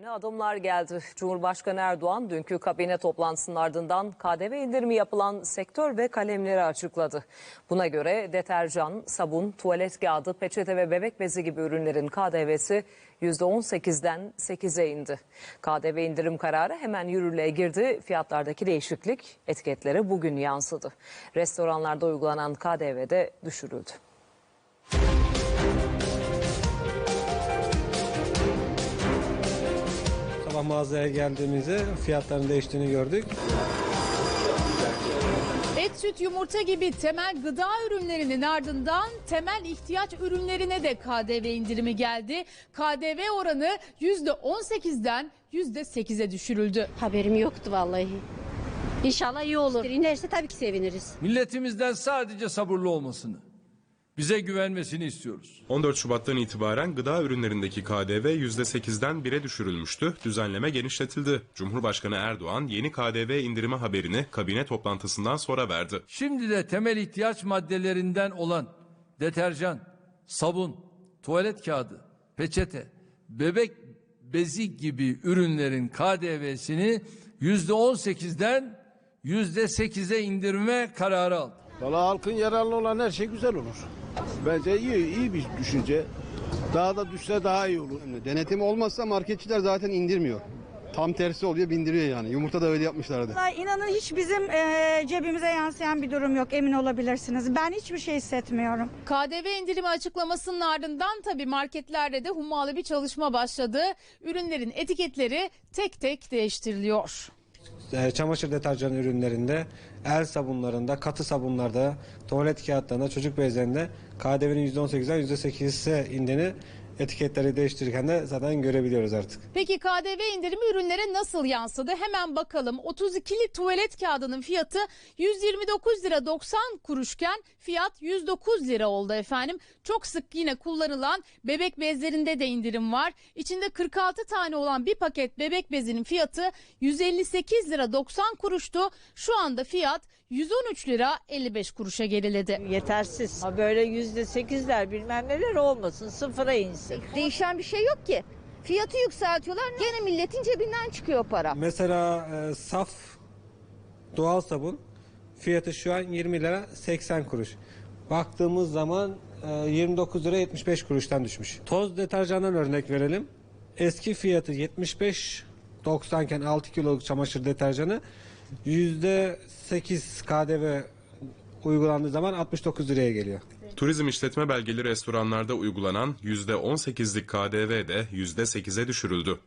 Yeni adımlar geldi. Cumhurbaşkanı Erdoğan dünkü kabine toplantısının ardından KDV indirimi yapılan sektör ve kalemleri açıkladı. Buna göre deterjan, sabun, tuvalet kağıdı, peçete ve bebek bezi gibi ürünlerin KDV'si %18'den 8'e indi. KDV indirim kararı hemen yürürlüğe girdi. Fiyatlardaki değişiklik etiketlere bugün yansıdı. Restoranlarda uygulanan KDV de düşürüldü. Sabah mağazaya geldiğimizde fiyatların değiştiğini gördük. Et, süt, yumurta gibi temel gıda ürünlerinin ardından temel ihtiyaç ürünlerine de KDV indirimi geldi. KDV oranı %18'den %8'e düşürüldü. Haberim yoktu vallahi. İnşallah iyi olur. İnerse tabii ki seviniriz. Milletimizden sadece sabırlı olmasını, bize güvenmesini istiyoruz. 14 Şubat'tan itibaren gıda ürünlerindeki KDV %8'den 1'e düşürülmüştü. Düzenleme genişletildi. Cumhurbaşkanı Erdoğan yeni KDV indirimi haberini kabine toplantısından sonra verdi. Şimdi de temel ihtiyaç maddelerinden olan deterjan, sabun, tuvalet kağıdı, peçete, bebek bezi gibi ürünlerin KDV'sini %18'den %8'e indirme kararı aldı. Valla halkın yararlı olan her şey güzel olur. Bence iyi, iyi bir düşünce. Daha da düşse daha iyi olur. Denetim olmazsa marketçiler zaten indirmiyor. Tam tersi oluyor bindiriyor yani. Yumurta da öyle yapmışlardı. Vallahi inanın hiç bizim e, cebimize yansıyan bir durum yok emin olabilirsiniz. Ben hiçbir şey hissetmiyorum. KDV indirimi açıklamasının ardından tabii marketlerde de hummalı bir çalışma başladı. Ürünlerin etiketleri tek tek değiştiriliyor. Ee, Çamaşır deterjan ürünlerinde, el sabunlarında, katı sabunlarda, tuvalet kağıtlarında, çocuk bezlerinde KDV'nin %18'den %8'e indiğini etiketleri değiştirirken de zaten görebiliyoruz artık. Peki KDV indirimi ürünlere nasıl yansıdı? Hemen bakalım. 32'li tuvalet kağıdının fiyatı 129 lira 90 kuruşken fiyat 109 lira oldu efendim. Çok sık yine kullanılan bebek bezlerinde de indirim var. İçinde 46 tane olan bir paket bebek bezinin fiyatı 158 lira 90 kuruştu. Şu anda fiyat 113 lira 55 kuruşa geriledi. Yetersiz. Ha böyle yüzde sekizler bilmem neler olmasın sıfıra insin. Değişen bir şey yok ki. Fiyatı yükseltiyorlar gene milletin cebinden çıkıyor para. Mesela e, saf doğal sabun fiyatı şu an 20 lira 80 kuruş. Baktığımız zaman e, 29 lira 75 kuruştan düşmüş. Toz deterjandan örnek verelim. Eski fiyatı 75 90 iken 6 kiloluk çamaşır deterjanı %8 KDV uygulandığı zaman 69 liraya geliyor. Turizm işletme belgeli restoranlarda uygulanan %18'lik KDV de %8'e düşürüldü.